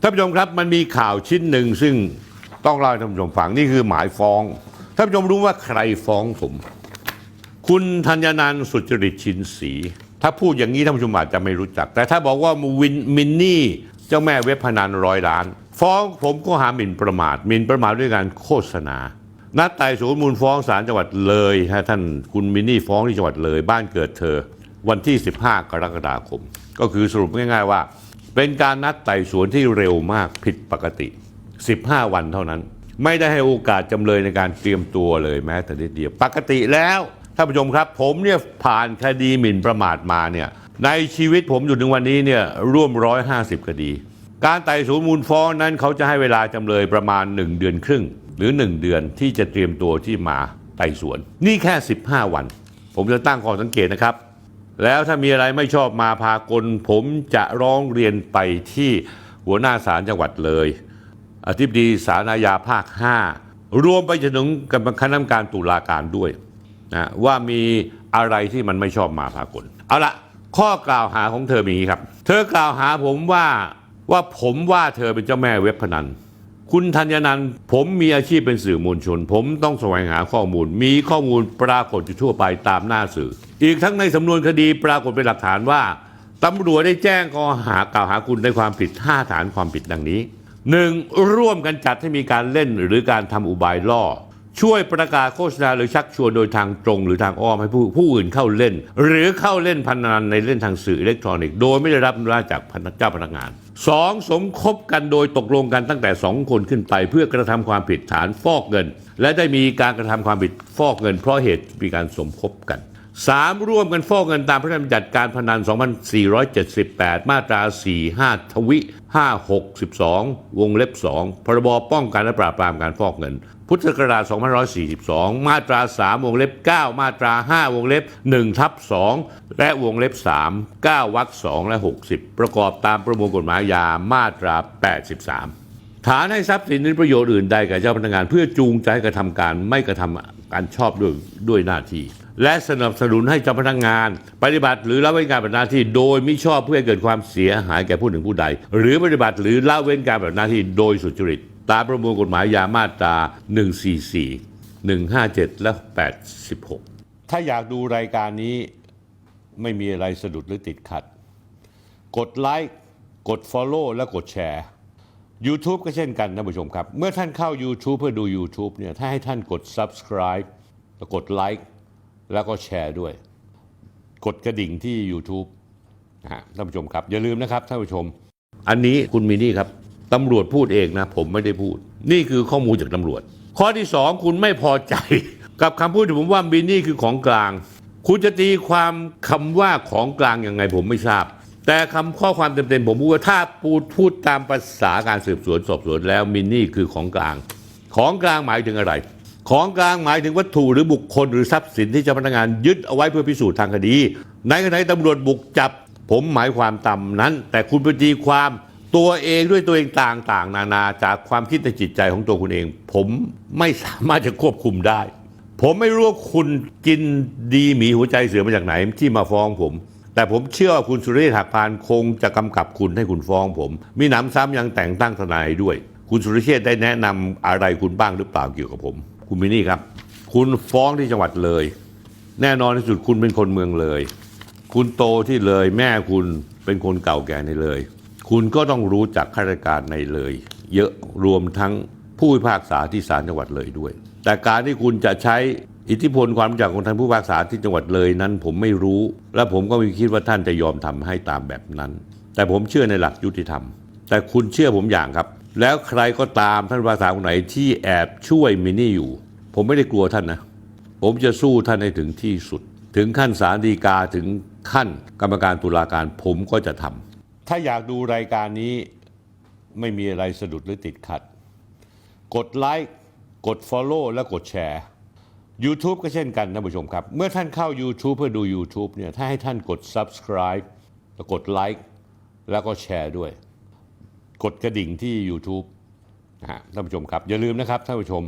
ท่านผู้ชมครับมันมีข่าวชิ้นหนึ่งซึ่งต้องเล่าให้ท่านผู้ชมฟังนี่คือหมายฟ้องท่านผู้ชมรู้ว่าใครฟ้องผม คุณธัญนันสุจริตชินศรีถ้าพูดอย่างนี้ท่านผู้ชมอาจจะไม่รู้จัก แต่ถ้าบอกว่าวินมินนี่เจ้าแม่เว็บพนันร้อยล้าน ฟ้องผมก็หาหมิ่นประมาทหมิ่นประมาทด้วยการโฆษณา นัดไต่สวนมูลฟ้องศาลจังหวัดเลยฮะท่านคุณมินนี่ฟ้องที่จังหวัดเลย บ้านเกิดเธอ วันที่ 15 กรกฎาคม ก็คือสรุปง่าย ๆว่า เป็นการนัดไต่สวนที่เร็วมากผิดปกติ 15 วันเท่านั้น ไม่ได้ให้โอกาสจำเลยในการเตรียมตัวเลยแม้แต่นิดเดียวปกติแล้วท่านผู้ชมครับ ผมเนี่ยผ่านคดีหมิ่นประมาทมาเนี่ยในชีวิตผมอยู่ถึงวันนี้เนี่ยร่วม 150 คดี การไต่สวนมูลฟ้องนั้นเขาจะให้เวลาจำเลยประมาณ 1 เดือนครึ่ง หรือ 1 เดือนที่จะเตรียมตัวที่มาไต่สวน นี่แค่ 15 วัน ผมจะตั้งข้อสังเกตนะครับ แล้วถ้ามีอะไรไม่ชอบมาพากล ผมจะร้องเรียนไปที่หัวหน้าศาลจังหวัดเลย อธิบดีศาลอาญาภาค 5 รวมไปจนถึงกับคณะกรรมการตุลาการด้วยนะว่ามีอะไรที่มันไม่ชอบมาพากล เอาละข้อกล่าวหาของเธอมีอย่างนี้ครับ เธอกล่าวหาผมว่าว่าผมว่าเธอเป็นเจ้าแม่เว็บพนัน คุณธัญนันท์ผมมีอาชีพเป็นสื่อมวลชน ผมต้องแสวงหาข้อมูล มีข้อมูลปรากฏอยู่ทั่วไปตามหน้าสื่อ อีกทั้งในสำนวนคดีปรากฏเป็นหลักฐานว่าตำรวจได้แจ้งข้อหากล่าวหาคุณในความผิด 5 ฐานความผิดดังนี้ 1. ร่วมกันจัดให้มีการเล่นหรือการทำอุบายล่อ ช่วยประกาศโฆษณาหรือชักชวนโดยทางตรงหรือทางอ้อมให้ผู้ผู้อื่นเข้าเล่น หรือเข้าเล่นพนันในเล่นทางสื่ออิเล็กทรอนิกส์โดยไม่ได้รับอนุญาตจากพนักเจ้าพนักงาน 2. สมคบกันโดยตกลงกันตั้งแต่ 2 คนขึ้นไป เพื่อกระทำความผิดฐานฟอกเงิน และได้มีการกระทำความผิดฟอกเงิน เพราะเหตุมีการสมคบกัน 3. ร่วมกันฟอกเงินตามพระราชบัญญัติการพนัน 2478 มาตรา 45 ทวิ 562 วงเล็บ 2 พรบป้องกันและปราบปรามการฟอกเงิน พุทธศักราช2542 มาตรา 3 วงเล็บ 9 มาตรา 5 วงเล็บ 1 ทับ 2 และวงเล็บ 3 9วรรค 2 และ 60 ประกอบตามประมวลกฎหมายอามาตรา 83ฐานให้ทรัพย์สินหรือประโยชน์อื่นใดแก่เจ้าพนักงาน เพื่อจูงใจกระทำการไม่กระทำการชอบด้วยด้วยหน้าที่ และสนับสนุนให้เจ้าพนักงาน ปฏิบัติหรือละเว้นการปฏิบัติหน้าที่โดยมิชอบเพื่อให้เกิดความเสียหายแก่ผู้หนึ่งผู้ใด หรือปฏิบัติหรือละเว้นการปฏิบัติหน้าที่โดยสุจริต ตามประมวลกฎหมายยามาตรา 144 157 และ 86 ถ้าอยากดูรายการนี้ไม่มีอะไรสะดุดหรือติดขัด กดไลค์กด Follow และกดแชร์ YouTube ก็เช่นกันท่านผู้ชมครับ เมื่อท่านเข้า YouTube เพื่อดู YouTube เนี่ยถ้าให้ท่านกด Subscribe กดไลค์ แล้วก็แชร์ด้วย กดกระดิ่งที่ YouTube นะฮะท่านผู้ชมครับ อย่าลืมนะครับท่านผู้ชม อันนี้คุณมินี่ครับตำรวจพูดเองนะ ผมไม่ได้พูด นี่คือข้อมูลจากตำรวจ ข้อที่สองคุณไม่พอใจ กับคำพูดที่ผมว่ามินี่คือของกลาง คุณจะตีความคำว่าของกลางยังไงผมไม่ทราบแต่คำข้อความเต็มๆผมพูดว่าถ้าปูดพูดตามภาษาการสืบสวนสอบสวนแล้วมินนี่คือของกลาง ของกลางหมายถึงอะไร ของกลางหมายถึงวัตถุหรือบุคคลหรือทรัพย์สินที่เจ้าพนักงานยึดเอาไว้เพื่อพิสูจน์ทางคดี ในขณะที่ตำรวจบุกจับ ผมหมายความตามนั้น แต่คุณไปตีความตัวเองด้วยตัวเองต่างๆ นานาจากความคิดในจิตใจของตัวคุณเอง ผมไม่สามารถจะควบคุมได้ ผมไม่รู้ว่าคุณกินดีหมีหัวใจเสือมาจากไหนที่มาฟ้องผม แต่ผมเชื่อว่าคุณสุริยหักพานคงจะกำกับคุณให้คุณฟ้องผม มีหนำซ้ำยังแต่งตั้งทนายด้วย คุณสุริเชษฐ์ได้แนะนำอะไรคุณบ้างหรือเปล่าเกี่ยวกับผม คุณมินี่ครับ คุณฟ้องที่จังหวัดเลย แน่นอนที่สุดคุณเป็นคนเมืองเลย คุณโตที่เลยแม่คุณเป็นคนเก่าแก่ในเลย คุณก็ต้องรู้จักข้าราชการในเลย เยอะรวมทั้งผู้พิพากษาที่ศาลจังหวัดเลยด้วย แต่การที่คุณจะใช้อิทธิพลความรู้จักของท่านผู้พิพากษาที่จังหวัดเลยนั้นผมไม่รู้ และผมก็ไม่คิดว่าท่านจะยอมทำให้ตามแบบนั้น แต่ผมเชื่อในหลักยุติธรรม แต่คุณเชื่อผมอย่างครับ แล้วใครก็ตามท่านผู้พิพาษาคนไหนที่แอบช่วยมินนี่อยู่ ผมไม่ได้กลัวท่านนะ ผมจะสู้ท่านให้ถึงที่สุด ถึงขั้นศาลฎีกาถึงขั้นกรรมการตุลาการผมก็จะทำถ้าอยากดูรายการนี้ไม่มีอะไรสะดุดหรือติดขัด กดไลค์กด Follow และกดแชร์ YouTube ก็เช่นกันท่านผู้ชมครับ เมื่อท่านเข้า YouTube เพื่อดู YouTube เนี่ยถ้าให้ท่านกด Subscribe แล้วกดไลค์แล้วก็แชร์ด้วย กดกระดิ่งที่ YouTube นะฮะท่านผู้ชมครับ อย่าลืมนะครับท่านผู้ชม